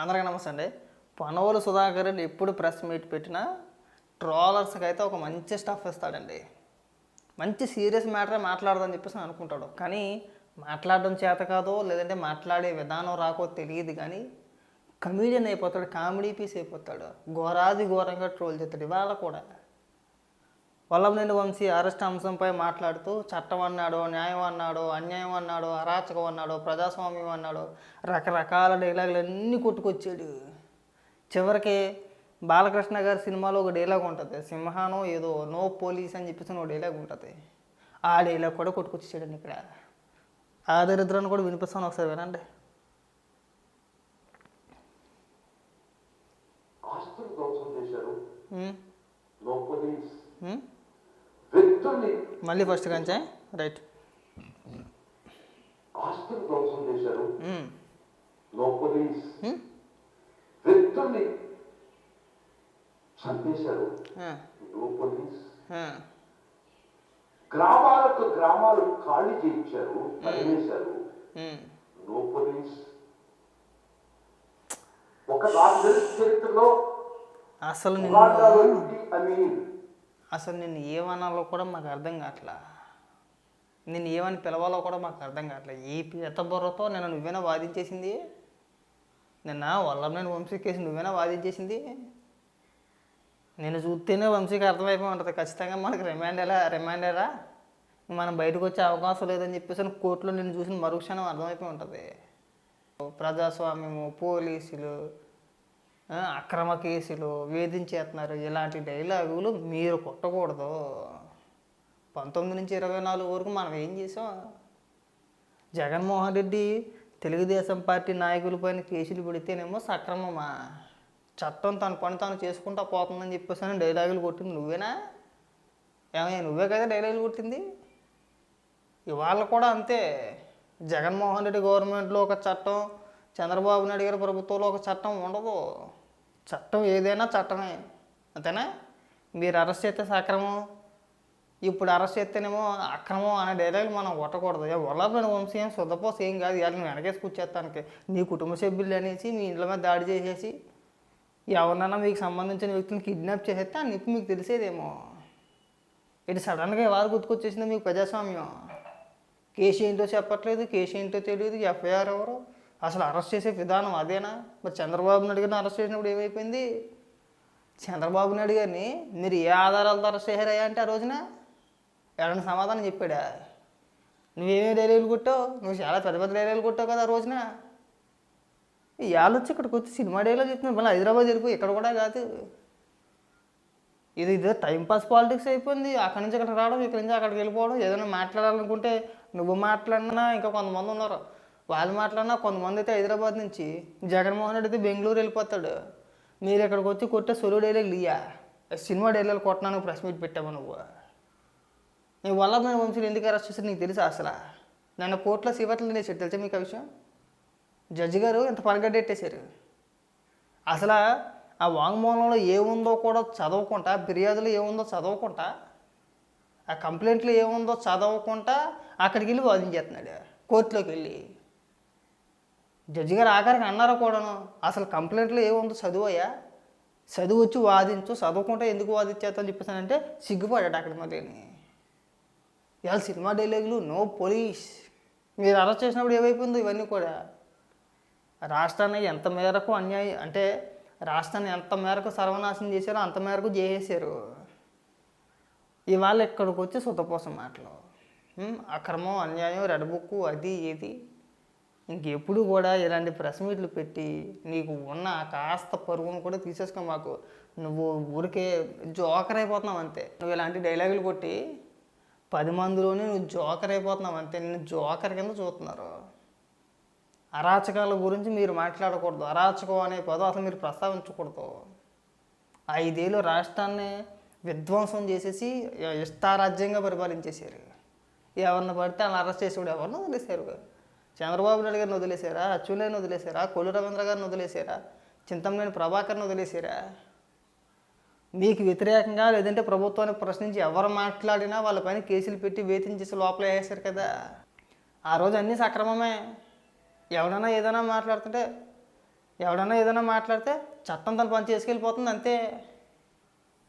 అందరికీ నమస్తే అండి. పనవలు సుధాకర్ రెడ్డి ఎప్పుడు ప్రెస్ మీట్ పెట్టినా ట్రోలర్స్కి అయితే ఒక మంచి స్టఫ్ ఇస్తాడండి మంచి సీరియస్ మ్యాటరే మాట్లాడదని చెప్పేసి అనుకుంటాడు. కానీ మాట్లాడడం చేత కాదో లేదంటే మాట్లాడే విధానం రాకో తెలియదు కానీ కమీడియన్ అయిపోతాడు కామెడీ పీస్ అయిపోతాడు. ఘోరాది ఘోరంగా ట్రోల్ చేస్తాడు ఇవాళ కూడా. వల్లభనేని వంశీ అరెస్ట్ అంశంపై మాట్లాడుతూ చట్టం అన్నాడు న్యాయం అన్నాడు అన్యాయం అన్నాడు అరాచకం అన్నాడు ప్రజాస్వామ్యం అన్నాడు రకరకాల డైలాగులు అన్నీ కొట్టుకొచ్చాడు. చివరికి బాలకృష్ణ గారి సినిమాలో ఒక డైలాగ్ ఉంటుంది సింహానో ఏదో నో పోలీస్ అని చెప్పేసి ఒక డైలాగ్ ఉంటుంది. ఆ డైలాగ్ కూడా కొట్టుకొచ్చాడండి ఇక్కడ. ఆ దరిద్రాన్ని కూడా వినిపిస్తాను ఒకసారి వినండి. ఆస్తులు చేశారు. No police. మళ్ళీ ఫస్ట్ కంచే? రైట్. ఆస్తులు ధ్వంసం చేశారు. నో పోలీస్ వ్యక్తుల్ని చంపేశారు. నో పోలీస్ గ్రామాలకు గ్రామాలు ఖాళీ చేయించారు. తరిమేశారు. ఉమ్. నో పోలీస్ ఒక తెలిసిన చరిత్రలో అసలు అమీన్ అసలు నేను ఏమనాలో కూడా మాకు అర్థం కావట్లా. నేను ఏమని పిలవాలో కూడా మాకు అర్థం కావట్లే. ఈ పీత బుర్రతో నేను నువ్వేనా వాదించేసింది? నిన్న వల్ల నేను వంశీకేసి నువ్వేనా వాదించేసింది? నేను చూస్తేనే వంశీకి అర్థమైపోయి ఉంటుంది. ఖచ్చితంగా మనకి రిమాండ్ ఎలా? రిమాండేరా మనం బయటకు వచ్చే అవకాశం లేదని చెప్పేసి కోర్టులో నేను చూసిన మరుక్షణం అర్థమైపోయి ఉంటుంది. ప్రజాస్వామ్యము పోలీసులు అక్రమ కేసులు వేధించేస్తున్నారు ఇలాంటి డైలాగులు మీరు కొట్టకూడదు. పంతొమ్మిది నుంచి ఇరవై నాలుగు వరకు మనం ఏం చేసాం? జగన్మోహన్ రెడ్డి తెలుగుదేశం పార్టీ నాయకులపైన కేసులు పెడితేనేమో సక్రమమా? చట్టం తన పని తాను చేసుకుంటా పోతుందని చెప్పేసి అని డైలాగులు కొట్టింది నువ్వేనా? ఏమయ్యా నువ్వే కదా డైలాగులు కొట్టింది? ఇవాళ కూడా అంతే. జగన్మోహన్ రెడ్డి గవర్నమెంట్లో ఒక చట్టం చంద్రబాబు నాయుడు గారి ప్రభుత్వంలో ఒక చట్టం ఉండదు. చట్టం ఏదైనా చట్టమే అంతేనా? మీరు అరెస్ట్ చేస్తే సక్రమం ఇప్పుడు అరెస్ట్ చేస్తేనేమో అక్రమం అనే డైలాగ్ మనం కొట్టకూడదు. ఏ వల్లభైన వంశీయం సుధపోస్ ఏం కాదు ఇవాళ నువ్వు వెనకేసి కూర్చేస్తానికి. నీ కుటుంబ సభ్యులు అనేసి మీ ఇంట్లో మీద దాడి చేసేసి ఎవరినైనా మీకు సంబంధించిన వ్యక్తిని కిడ్నాప్ చేసేస్తే ఆ నిప్పు మీకు తెలిసేదేమో. ఇటు సడన్గా ఎవరు గుర్తుకొచ్చేసిందో మీకు ప్రజాస్వామ్యం. కేసు ఏంటో చెప్పట్లేదు కేసు ఏంటో తెలియదు ఎఫ్ఐఆర్ ఎవరు? అసలు అరెస్ట్ చేసే విధానం అదేనా? మరి చంద్రబాబు నాయుడు గారిని అరెస్ట్ చేసినప్పుడు ఏమైపోయింది? చంద్రబాబు నాయుడు గారిని మీరు ఏ ఆధారాలతో అరెస్ట్ చేశారయ్యా అంటే ఆ రోజున? ఎవరైనా సమాధానం చెప్పాడా? నువ్వేమే డైరీలు కొట్టావు? నువ్వు చాలా పెద్ద పెద్ద డైరీలు కొట్టావు కదా ఆ రోజున. ఇవాళ వచ్చి ఇక్కడికి వచ్చి సినిమా డైలో చెప్తున్నావు మళ్ళీ హైదరాబాద్ వెళ్ళిపోయి ఇక్కడ కూడా కాదు. ఇది ఇదే టైంపాస్ పాలిటిక్స్ అయిపోయింది. అక్కడి నుంచి అక్కడికి రావడం ఇక్కడి నుంచి అక్కడికి వెళ్ళిపోవడం ఏదైనా మాట్లాడాలనుకుంటే నువ్వు మాట్లాడినా ఇంకా కొంతమంది ఉన్నారు. వాళ్ళు మాట్లాడినా కొంతమంది అయితే హైదరాబాద్ నుంచి జగన్మోహన్ రెడ్డి అయితే బెంగళూరు వెళ్ళిపోతాడు. మీరు ఇక్కడికి వచ్చి కొట్టే సొలు డైలాగ్ లియా. సినిమా డైలాగ్ కొట్టడానికి ప్రెస్ మీట్ పెట్టావు నువ్వు. నీ వల్ల నేను వంశీలు ఎందుకు అరెస్ట్ చేశారు నీకు తెలుసా అసలు? నన్ను కోర్టులో సివట్లు తినేసాడు తెలుసా మీకు ఆ విషయం? జడ్జి గారు ఎంత పరగడ్డెట్టేశారు అసలు ఆ వాంగ్మూలంలో ఏముందో కూడా చదవకుండా ఫిర్యాదులో ఏముందో చదవకుండా ఆ కంప్లైంట్లో ఏముందో చదవకుండా అక్కడికి వెళ్ళి వాదించేస్తున్నాడు. కోర్టులోకి వెళ్ళి. జడ్జి గారు ఆఖరికి అన్నారు కూడాను అసలు కంప్లైంట్లో ఏముందో చదువయ్యా? చదువు వచ్చి వాదించు చదవకుండా ఎందుకు వాదించేస్తాను చెప్పేసానంటే సిగ్గుపడ్డాడు అక్కడ మళ్ళీని. ఇవాళ సినిమా డైలాగులు నో పోలీస్. మీరు అరెస్ట్ చేసినప్పుడు ఏమైపోయిందో ఇవన్నీ కూడా. రాష్ట్రాన్ని ఎంత మేరకు అన్యాయం అంటే రాష్ట్రాన్ని ఎంత మేరకు సర్వనాశనం చేశారో అంత మేరకు చేసేసారు ఇవాళ ఇక్కడికి వచ్చి సుతపోసం మాటలు. అక్రమం అన్యాయం రెడ్ బుక్ అది ఇది. ఇంకెప్పుడు కూడా ఇలాంటి ప్రెస్ మీట్లు పెట్టి నీకు ఉన్న కాస్త పరుగును కూడా తీసేసుకో మాకు. నువ్వు ఊరికే జోకర్ అయిపోతున్నావు అంతే. నువ్వు ఇలాంటి డైలాగులు కొట్టి పది మందిలోనే నువ్వు జోకర్ అయిపోతున్నావు అంతే. నేను జోకర్ కింద చూస్తున్నారు. అరాచకాల గురించి మీరు మాట్లాడకూడదు. అరాచకం అనే పదం అసలు మీరు ప్రస్తావించకూడదు. ఐదేళ్ళు రాష్ట్రాన్ని విధ్వంసం చేసేసి ఇష్టారాజ్యంగా పరిపాలించేశారు. ఎవరిని పడితే అలా అరెస్ట్ చేసేవాడు ఎవరినో వదిలేశారు. చంద్రబాబు నాయుడు గారిని వదిలేశారా అచ్చులేని వదిలేశారా కొల్లు రవీంద్ర గారిని వదిలేశారా చింతమనేని ప్రభాకర్ని వదిలేశారా మీకు వ్యతిరేకంగా లేదంటే ప్రభుత్వాన్ని ప్రశ్నించి ఎవరు మాట్లాడినా వాళ్ళ పైన కేసులు పెట్టి వేధించేసి లోపల వేసారు కదా. ఆ రోజు అన్నీ సక్రమమే. ఎవడైనా ఏదైనా మాట్లాడుతుంటే ఎవడన్నా ఏదైనా మాట్లాడితే చట్టం తన పని చేసుకెళ్ళిపోతుంది అంతే.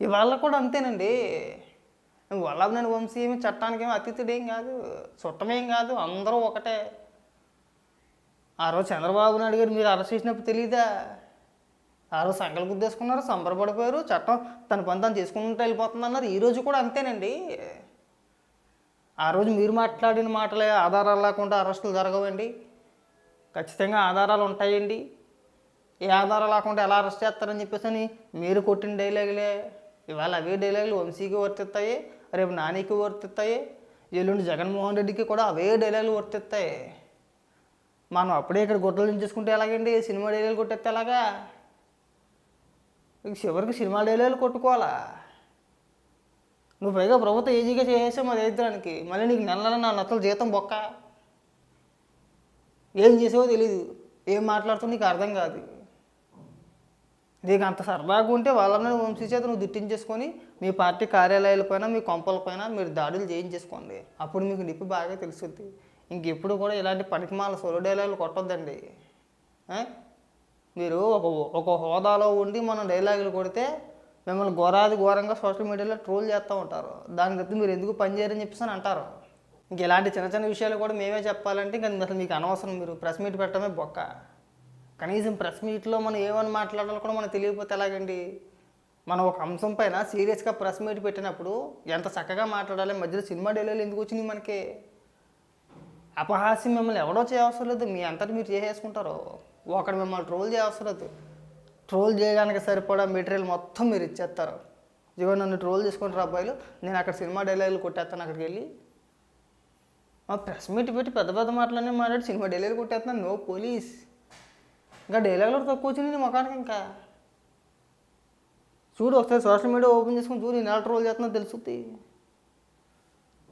ఇవాళ కూడా అంతేనండి. వల్లభనేని వంశీ ఏమి చట్టానికి ఏమి అతిథుడేం కాదు చుట్టమేం కాదు అందరూ ఒకటే. ఆ రోజు చంద్రబాబు నాయుడు గారు మీరు అరెస్ట్ చేసినప్పుడు తెలియదా ఆ రోజు సంకలు గుద్దేసుకున్నారు సంబరపడిపోయారు చట్టం తన పని తను చేసుకుంటూ వెళ్ళిపోతుంది అన్నారు ఈరోజు కూడా అంతేనండి. ఆ రోజు మీరు మాట్లాడిన మాటలే ఆధారాలు లేకుండా అరెస్టులు జరగవండి. ఖచ్చితంగా ఆధారాలు ఉంటాయండి. ఏ ఆధారాలు లేకుండా ఎలా అరెస్ట్ చేస్తారని చెప్పేసి అని మీరు కొట్టిన డైలాగులే. ఇవాళ అవే డైలాగులు వంశీకి వర్తిస్తాయి రేపు నానికి వర్తిస్తాయి ఎల్లుండి జగన్మోహన్ రెడ్డికి కూడా అవే డైలాగులు వర్తిస్తాయి. మనం అప్పుడే ఇక్కడ గుడ్డలు దించేసుకుంటే ఎలాగండి? సినిమా డైలీలు కొట్టేస్తే ఎలాగా? చివరికి సినిమా డైలీలు కొట్టుకోవాలా? నువ్వు పైగా ప్రభుత్వం ఈజీగా చేసేసావు మా దరిద్రానికి? మళ్ళీ నీకు నెల నా నత్తల జీతం బొక్క. ఏం చేసావో తెలీదు. ఏం మాట్లాడుతుందో నీకు అర్థం కాదు. నీకు అంత సరదాగా ఉంటే వాళ్ళని వంశీ చేత నువ్వు దిట్టించేసుకొని మీ పార్టీ కార్యాలయాలపైన మీ కొంపలపైన మీరు దాడులు చేయించేసుకోండి. అప్పుడు మీకు నిప్పి బాగా తెలుస్తుంది ఇంకెప్పుడు కూడా ఇలాంటి పనికిమాల సొలు డైలాగులు కొట్టొద్దండి. మీరు ఒక ఒక హోదాలో ఉండి మనం డైలాగులు కొడితే మిమ్మల్ని ఘోరాది ఘోరంగా సోషల్ మీడియాలో ట్రోల్ చేస్తూ ఉంటారు. దాని గురించి మీరు ఎందుకు పనిచేయరని చెప్పేసి అని అంటారు. ఇంక ఇలాంటి చిన్న చిన్న విషయాలు కూడా మేమే చెప్పాలంటే ఇంకా అసలు మీకు అనవసరం. మీరు ప్రెస్ మీట్ పెట్టడమే బొక్క. కనీసం ప్రెస్ మీట్లో మనం ఏమని మాట్లాడాలో కూడా మనకు తెలియకపోతే ఎలాగండి? మనం ఒక అంశం పైన సీరియస్గా ప్రెస్ మీట్ పెట్టినప్పుడు ఎంత చక్కగా మాట్లాడాలి మధ్యలో సినిమా డైలాగులు ఎందుకు వచ్చినాయి మనకి? అపహాస్యం మిమ్మల్ని ఎవడో చేయవసరం లేదు మీ అంతటి మీరు చేసేసుకుంటారు. ఒకడు మిమ్మల్ని ట్రోల్ చేయవసరం లేదు ట్రోల్ చేయడానికి సరిపడా మెటీరియల్ మొత్తం మీరు ఇచ్చేస్తారు. ఇదిగో నన్ను ట్రోల్ చేసుకుంటారు అబ్బాయిలు. నేను అక్కడ సినిమా డైలాగులు కొట్టేస్తాను అక్కడికి వెళ్ళి. మా ప్రెస్ మీట్ పెట్టి పెద్ద పెద్ద మాటలన్నీ మాట్లాడి సినిమా డైలాగులు కొట్టేస్తున్నాను నో పోలీస్. ఇంకా డైలాగులు తక్కువ వచ్చింది మొఖానికి ముఖానికి ఇంకా. చూడు ఒకసారి సోషల్ మీడియా ఓపెన్ చేసుకుని చూడు నేను ఎలా ట్రోల్ చేస్తున్నా తెలుస్తుంది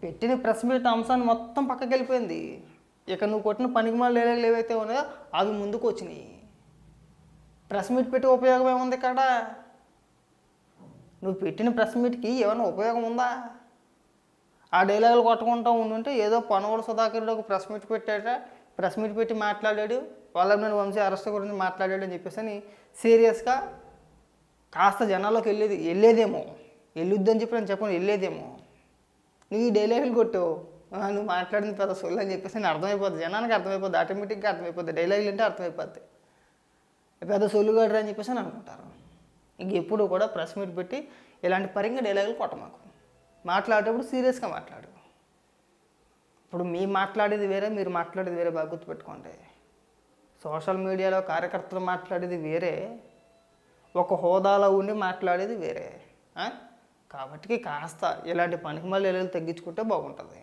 పెట్టిన ప్రెస్ మీట్ అంశాన్ని మొత్తం పక్కకి వెళ్ళిపోయింది. ఇక నువ్వు కొట్టిన పనికి మాలు ఏవైతే ఉన్నాయో అవి ముందుకు వచ్చినాయి. ప్రెస్ మీట్ పెట్టి ఉపయోగం ఏముంది ఇక్కడ? నువ్వు పెట్టిన ప్రెస్ మీట్కి ఏమైనా ఉపయోగం ఉందా? ఆ డైలాగులు కొట్టుకుంటూ ఉండుంటే ఏదో పనవడు సుధాకరుడు ఒక ప్రెస్ మీట్ పెట్టాట ప్రెస్ మీట్ పెట్టి మాట్లాడాడు. వాళ్ళ నేను వంశీ అరెస్ట్ గురించి మాట్లాడాడు అని చెప్పేసి అని సీరియస్గా కాస్త జనాల్లోకి వెళ్ళేది వెళ్ళేదేమో. వెళ్ళొద్దని చెప్పి నేను చెప్పను వెళ్ళేదేమో. నువ్వు ఈ డైలాగులు కొట్టు. నువ్వు మాట్లాడింది పెద్ద సొల్లు అని చెప్పేసి నేను అర్థమైపోద్ది. జనానికి అర్థమైపోద్ది. ఆటోమేటిక్గా అర్థమైపోద్ది. డైలాగులు అంటే అర్థమైపోద్ది. పెద్ద సొల్లుగాడు అని చెప్పేసి అని అనుకుంటారు. ఇంక ఎప్పుడు కూడా ప్రెస్ మీట్ పెట్టి ఇలాంటి పరంగా డైలాగులు కొట్టమాకు. మాట్లాడేటప్పుడు సీరియస్గా మాట్లాడు. ఇప్పుడు మీ మాట్లాడేది వేరే మీరు మాట్లాడేది వేరే బాగా గుర్తుపెట్టుకోండి. సోషల్ మీడియాలో కార్యకర్తలు మాట్లాడేది వేరే ఒక హోదాలో ఉండి మాట్లాడేది వేరే. కాబట్టి కాస్త ఇలాంటి పనికి మళ్ళీ తగ్గించుకుంటే బాగుంటుంది.